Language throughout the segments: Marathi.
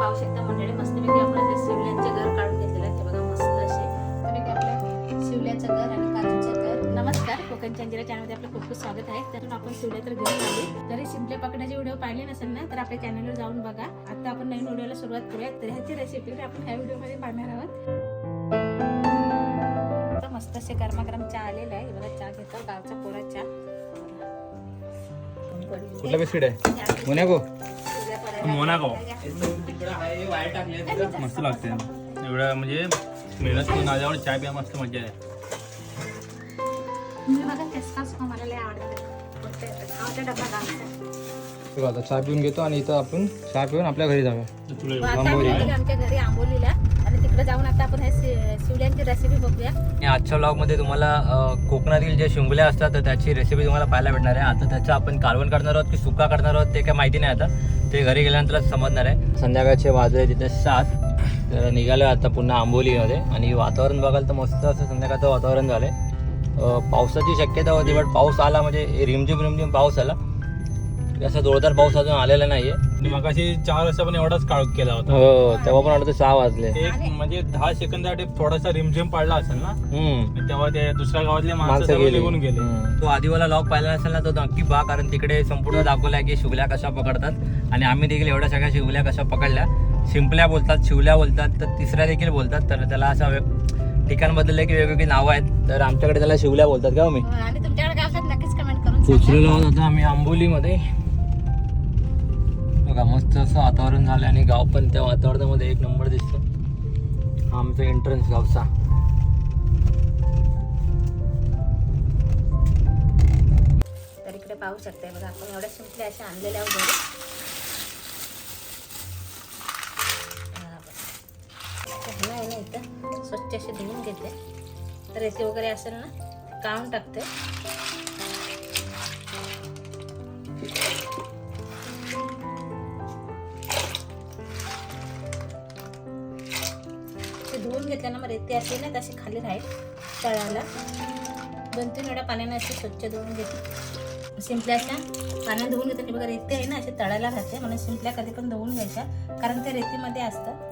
पाहू शकता मंडळी मस्तपैकी आपण शिवल्यांचे घर काढून घेतलेले आहे. हे बघा मस्त असे मस्तपैकी आपलं शिवल्याचं घर आणि काजूचं घर. नमस्कार कोकण चंदिरा चॅनलमध्ये आपलं खूप खूप स्वागत आहे. तर आपण शिवल्या तर घर आले. जरी शिंपले पकडण्याचे व्हिडिओ पाहिले नसेल ना तर आपल्या चॅनलवर जाऊन बघा. आता आपण नवीन व्हिडिओला सुरुवात करूया तर ह्याची रेसिपी आपण ह्या व्हिडिओमध्ये पाहणार आहोत. मस्त असे गरमागरम चहा आलेला आहे. बघा चहा घेतो. गावचा कोरा चहा. कुठला बिस्किट आहे? मोनॅको. मोनाको. मस्त लागते. एवढं म्हणजे मेहनत करून आल्यावर चाय प्या मस्त मजा आहे. मी बघा तेच मला लय आवडते. आवडते डब्बा गावचा बघा आता चहा पिऊन घेतो आणि इथं आपण चहा पिऊन आपल्या घरी जाऊया. तुला आमच्या घरी आंबोलीला आणि तिकडे जाऊन आता आपण शिवल्यांची रेसिपी बघूया. आजच्या ब्लॉगमध्ये तुम्हाला कोकणातील जे शिंगुल्या असतात तर त्याची रेसिपी तुम्हाला पाहायला भेटणार आहे. आता त्याचं आपण कालवण करणार आहोत की सुका करणार आहोत ते काय माहिती नाही आता. ते घरी गेल्यानंतरच समजणार आहे. संध्याकाळचे वाजले तिथे सात. तर निघालो आता पुन्हा आंबोलीमध्ये. आणि वातावरण बघाल तर मस्त असं संध्याकाळचं वातावरण झालं आहे पावसाची शक्यता होती बट पाऊस आला म्हणजे रिमझिम रिमझिम पाऊस आला. असा जोरदार पाऊस अजून आलेला नाहीये. आणि मग अशी चार वाजता पण एवढाच काळ केला होता. हो तेव्हा पण वाटतं सहा वाजले. एक म्हणजे दहा सेकंदासाठी थोडासा रिमझिम पडला असेल ना? तेव्हा ते दुसऱ्या गावातले माणसं निघून गेले. तो आधीवाला लॉक पाहिला नसेल ना तो नक्की पहा कारण तिकडे संपूर्ण दाखवलाय की शिवल्या कशा पकडतात. आणि आम्ही देखील एवढ्या सगळ्या शिवल्या कशा पकडल्या. शिंपल्या बोलतात शिवल्या बोलतात तर तिसऱ्या देखील बोलतात. तर त्याला असं बदलले की वेगवेगळी नावं आहेत. तर आमच्याकडे त्याला शिवल्या बोलतात का हो मी? आणि तुमच्याकडे नक्कीच कमेंट करून सांगा. पोचलेलो आहोत आता आम्ही आंबोलीमध्ये. बघा मस्त असं वातावरण झालं आणि गाव पण त्या वातावरणामध्ये एक नंबर दिसतो हा आमचा एंट्रन्स गावचा. तर इकडे पाहू शकताय बघा आपण एवढ्या शिंपल्या अशा आणलेल्या वगैरे नाही ना इथं. स्वच्छ असे धुवून घेते. तर रेसी वगैरे असेल ना काढून टाकते. ते असे ना तशी खाली राहील तळाला. दोन तीन वेळा पाण्याने असे स्वच्छ धुवून घेते. शिंपल्या अशा पाण्याने धुवून घेते. आणि बघा रेती आहे ना असे तळायला राहते. म्हणून शिंपल्या कधी पण धुवून घ्यायच्या. कारण त्या रेतीमध्ये असतं.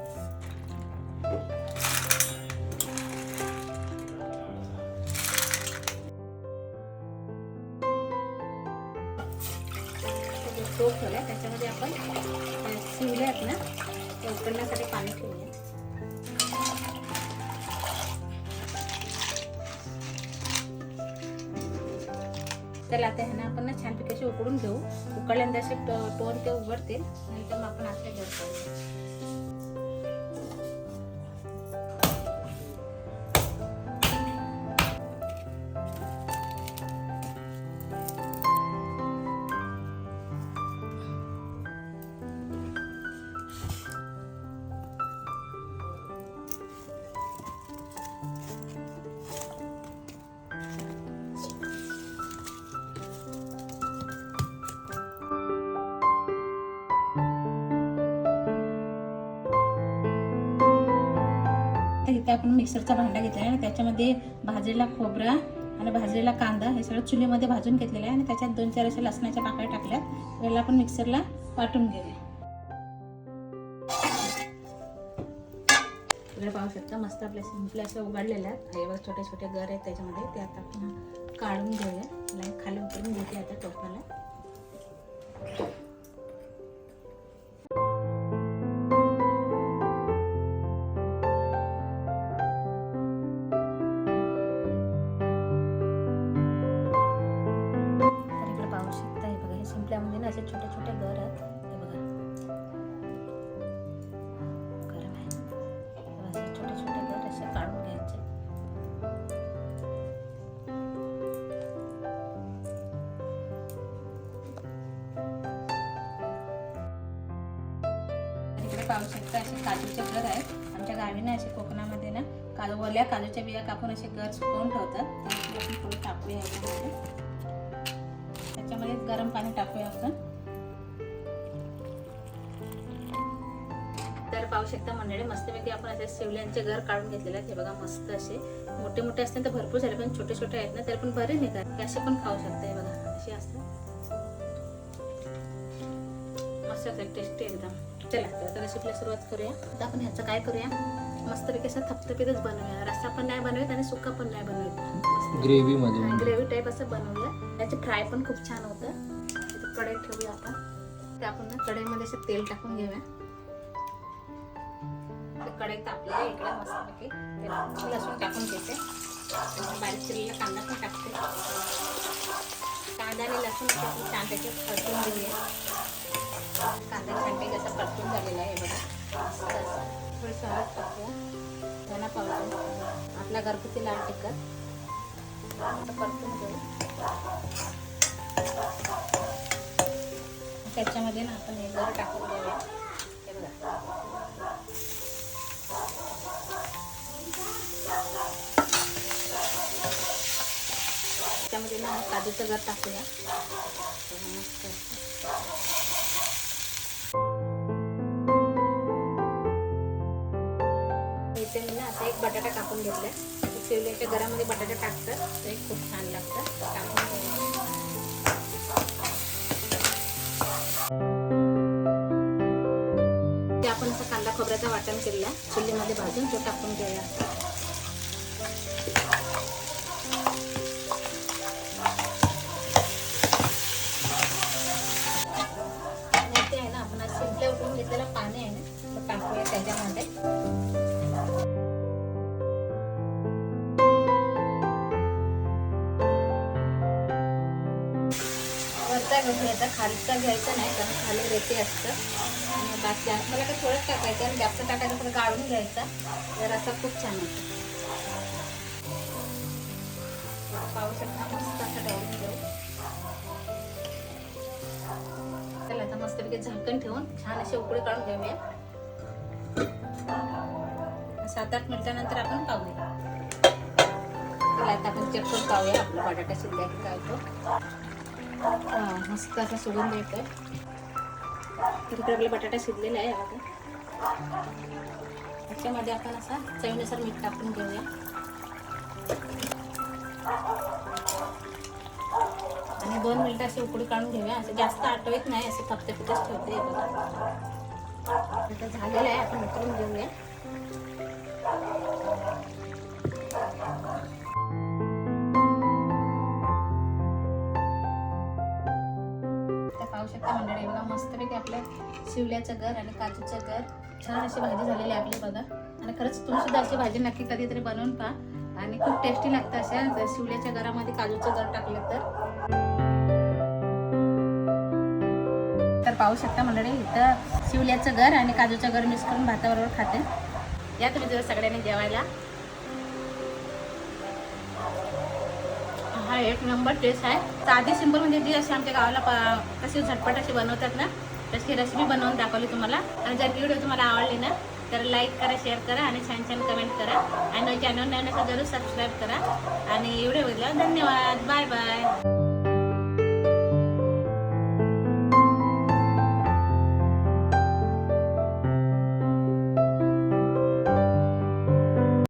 तो जो त्याच्यामध्ये आपण शिवल्यात आहेत ना त्या उकडण्यासाठी पाणी ठेवूया. त्याला आता ह्यानं आपण ना छानपैकी असे उकडून घेऊ. उकडल्यानंतर असे टोन ते उघडतील. नंतर मग आपण आपल्या घर इथे आपण मिक्सरचा भांडा घेतला आहे आणि त्याच्यामध्ये भाजलेला खोबरा आणि भाजलेला कांदा हे सगळं चुलीमध्ये भाजून घेतलेलं आहे आणि त्याच्यात दोन चार अशा लसणाच्या पाकळ्या टाकल्यात. याला आपण मिक्सरला वाटून घेऊया. इकडे पाहू शकता मस्त आपल्या सिंपल असं उघडलेलं आहे आईवर छोटे छोटे घर आहेत त्याच्यामध्ये. ते आता आपण काढून घेऊया. खाली उतरून घेते आता टोपाला. पाहू शकता असे काजूचे घर आहेत. आमच्या गावी ना असे कोकणामध्ये ना काजू ओल्या काजूच्या बिया कापून असे घर सुकवून ठेवतात. आपण थोडं टाकूया याच्यामध्ये. त्याच्यामध्ये गरम पाणी टाकूया आपण. तर पाहू शकता मंडळी मस्तपैकी आपण असे शिवल्यांचे घर काढून घेतलेले आहेत. हे बघा मस्त असे. मोठे मोठे असतील तर भरपूर झाले पण छोटे छोटे आहेत ना तरी पण बरे निघतात. असे पण खाऊ शकता हे बघा. असे असतात. मस्त असतात टेस्टी एकदम. चला तर आता रेसिपीला सुरुवात करूया. आता आपण ह्याचं काय करूया? मस्तपैकी असं थपथपीतच बनवूया. रस्सा पण नाही बनवूयात आणि सुका पण नाही बनवूयात ग्रेव्ही मध्ये ग्रेव्ही टाईप असं बनवूया. त्याचे फ्राय पण खूप छान होतं. कढई ठेवूया आपण. ते आपण ना कढईमध्ये असं तेल टाकून घेऊया. ते कढई तापली आहे इकडे मस्तपैकी. लसूण टाकून घेते. बारीक चिरलेला कांदा पण टाकते. कांदा आणि लसूण छान त्याच्यात परतून घेऊया. कांदा छानपैकी असा परतून झालेला आहे बघा. मस्त हळद टाकूया. धना पावडर. आपला घरगुती लाल तिखट. परतून घेऊ. त्याच्यामध्ये ना आपण हे गरं टाकून देऊया. हे बघा. त्यामध्ये ना काजूचं घर टाकूया. मस्त बटाटा टाकून घेतलाय. शिवल्याच्या घरामध्ये बटाटा टाकतात. ते खूप छान लागतं टाकून ते आपण असं कांदा खोबऱ्याचा वाटण केलेला चुलीमध्ये भाजून तो टाकून घेऊया. वरचा घेऊन घ्यायचा. खालचा घ्यायचा नाही कारण खाली रेती असतं. आणि बाकी मला काय थोडंच टाकायचं आणि जास्त टाकायचं थोडं गाळून घ्यायचा. तर असा खूप छान होतो. पाहू शकता मस्त डाळून घेऊ चला आता मस्तपैकी झाकण ठेवून छान असे उकळी काढून घेऊया. सात आठ मिनिटानंतर आपण पाहूया. चला आता आपण चेक करून पाहूया. आपला बटाटा शिजला की काय तो मस्त असा सुगंध येतो आहे इकडे आपला बटाटा शिजलेला आहे बघा त्याच्यामध्ये आपण असा चवीनुसार मीठ टाकून घेऊया. आणि दोन मिनिटं असे उकडी काढून घेऊया. असं जास्त आठवत नाही असं फक्त पिठच ठेवते बघा. आता झालेलं आहे आपण उकळून घेऊया. शिवल्याचं घर आणि काजूचं घर. छान अशी भाजी झालेली आपली बघा. आणि खरंच तुम्ही सुद्धा अशी भाजी नक्की कधीतरी बनवून पहा. आणि खूप टेस्टी लागतं अशा. जर शिवल्याच्या घरामध्ये काजूचं घर टाकलं तर. तर पाहू शकता मंडळी इथं शिवल्याचं घर आणि काजूचं घर मिक्स करून भाताबरोबर खाते. या तुम्ही जर सगळ्यांनी जेवायला. हा एक नंबर टेस्ट आहे. साधी सिंपल म्हणजे जी अशी आमच्या गावाला कशी झटपट अशी बनवतात ना तशी रेसिपी बनवून दाखवली तुम्हाला. आणि जर व्हिडिओ तुम्हाला आवडली ना तर लाईक करा शेअर करा आणि छान छान कमेंट करा. आणि चॅनल नवीन जरूर सबस्क्राईब करा. आणि एवढे बघितल्यावर धन्यवाद. Bye bye